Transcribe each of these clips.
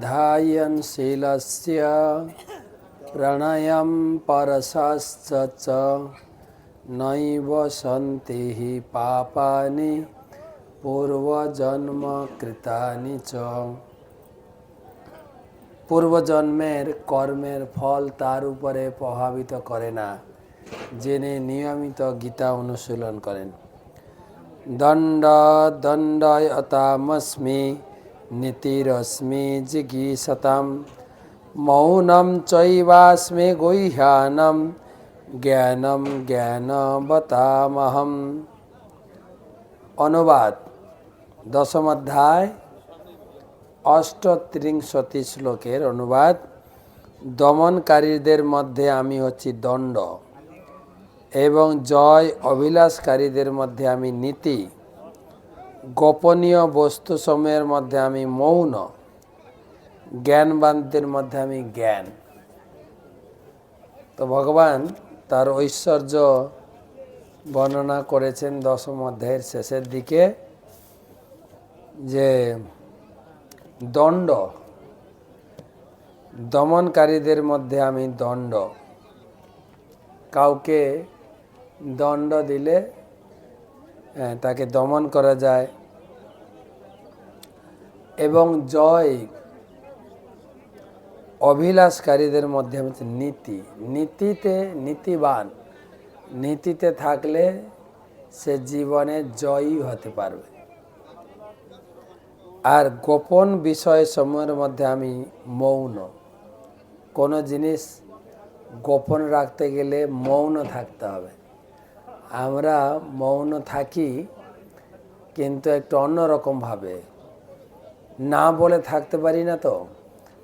ध्यायनशीलस्य प्रणयं परशश्च च नैव सन्ति हि पापानि পূর্বজন্মকৃতানি চ পূর্বজন্মের কর্মের ফল তার উপরে প্রভাবিত করে না জেনে নিয়মিত গীতা অনুশীলন করেন দণ্ড দণ্ডয়তামস্মি নীতিরশ্মি জিগীষতাম মৌনম চৈবাস্মে গৈহ্যানম জ্ঞানম জ্ঞানবতামহম অনুবাদ দশম অধ্যায় অষ্টত্রিংশতি শ্লোকের অনুবাদ দমনকারীদের মধ্যে আমি হচ্ছি দণ্ড। এবং জয় অভিলাষকারীদের মধ্যে আমি নীতি। গোপনীয় বস্তু সময়ের মধ্যে আমি মৌন জ্ঞানবানদের মধ্যে আমি জ্ঞান। তো ভগবান তার ঐশ্বর্য বর্ণনা করেছেন দশম অধ্যায়ের শেষের দিকে যে দণ্ড দমনকারীদের মধ্যে আমি দণ্ড। কাউকে দণ্ড দিলে হ্যাঁ, তাকে দমন করা যায়। এবং জয় অভিলাষকারীদের মধ্যে হচ্ছে নীতি। নীতিতে নীতিবান। নীতিতে থাকলে সে জীবনে জয়ী হতে পারবে। আর গোপন বিষয় সময়ের মধ্যে আমি মৌন। কোনো জিনিস গোপন রাখতে গেলে মৌন থাকতে হবে। আমরা মৌন থাকি কিন্তু একটু অন্যরকমভাবে না বলে থাকতে পারি না তো।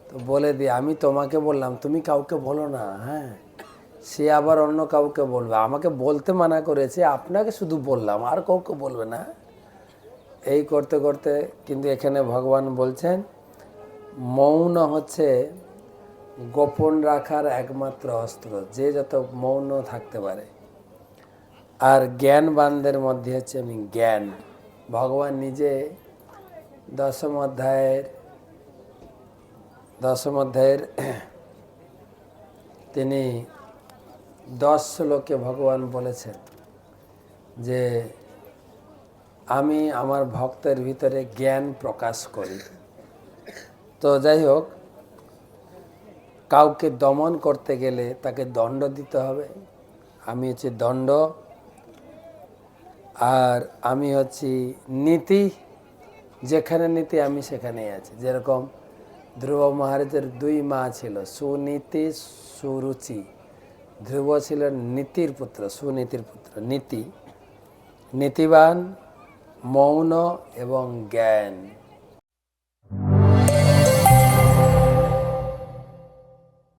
তো বলে দিই আমি তোমাকে বললাম, তুমি কাউকে বলো না হ্যাঁ? সে আবার অন্য কাউকে বলবে। আমাকে বলতে মানা করেছে, আপনাকে শুধু বললাম, আর কাউকে বলবে না। এই করতে করতে কিন্তু এখানে ভগবান বলছেন, মৌন হচ্ছে গোপন রাখার একমাত্র অস্ত্র, যে যত মৌন থাকতে পারে। আর জ্ঞানবানদের মধ্যে হচ্ছে আমি জ্ঞান। ভগবান নিজে দশম অধ্যায়ের দশম অধ্যায়ের তিনি দশ শ্লোকে ভগবান বলেছেন যে, আমি আমার ভক্তের ভিতরে জ্ঞান প্রকাশ করি। তো যাই হোক, কাউকে দমন করতে গেলে তাকে দণ্ড দিতে হবে। আমি হচ্ছে দণ্ড, আর আমি হচ্ছি নীতি। যেখানে নীতি আমি সেখানেই আছি। যেরকম ধ্রুব মহারাজের দুই মা ছিল, সুনীতি সুরুচি। ধ্রুব ছিলেন নীতির পুত্র, সুনীতির পুত্র, নীতি। নীতিবান, মৌন এবং জ্ঞান।